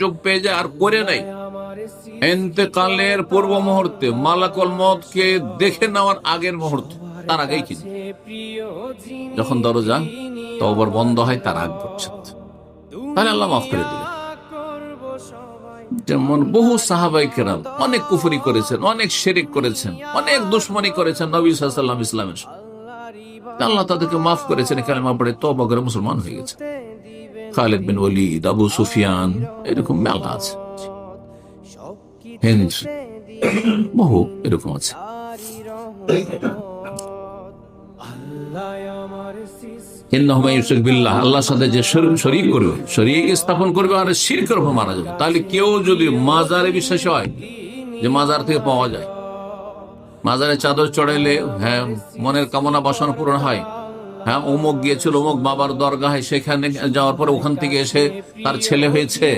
সুযোগ পেয়ে যায় আর করে নেয়। এতেকালের পূর্ব মুহূর্তে মালাকল মতকে দেখে নেওয়ার আগের মুহূর্ত, তার আগেই কিন্তু। যখন দরজা তবর বন্ধ হয়, তার আগ পর্যন্ত। তাহলে আল্লাহ মাফ করে দিলেন যেমন বহু সাহাবাই কেরাম অনেক কুফরি করেছেন, অনেক শেরিক করেছেন, অনেক দুশ্মনী করেছেন নবী সাল্লাম ইসলামের আল্লাহ তাদেরকে মাফ করেছেন কালেমা পড়ে তবা করে মুসলমান হয়ে গেছে খালেদ বিন ওলিদ আবু সুফিয়ান, এরকম মেলা আছে। হিন্দ, বহু এরকম আছে। সাথে যে করবে স্থাপন করবে আর মারা যাবে। তাহলে কেউ যদি মাজারে বিশ্বাসী হয় যে মাজার থেকে পাওয়া যায় চাদর চড়াইলে হ্যাঁ মনের কামনা বাসনা পূরণ হয় হ্যাঁ অমুক গিয়েছিল অমুক বাবার দরগাহে, সেখানে যাওয়ার পরে ওখান থেকে এসে তার ছেলে হয়েছে।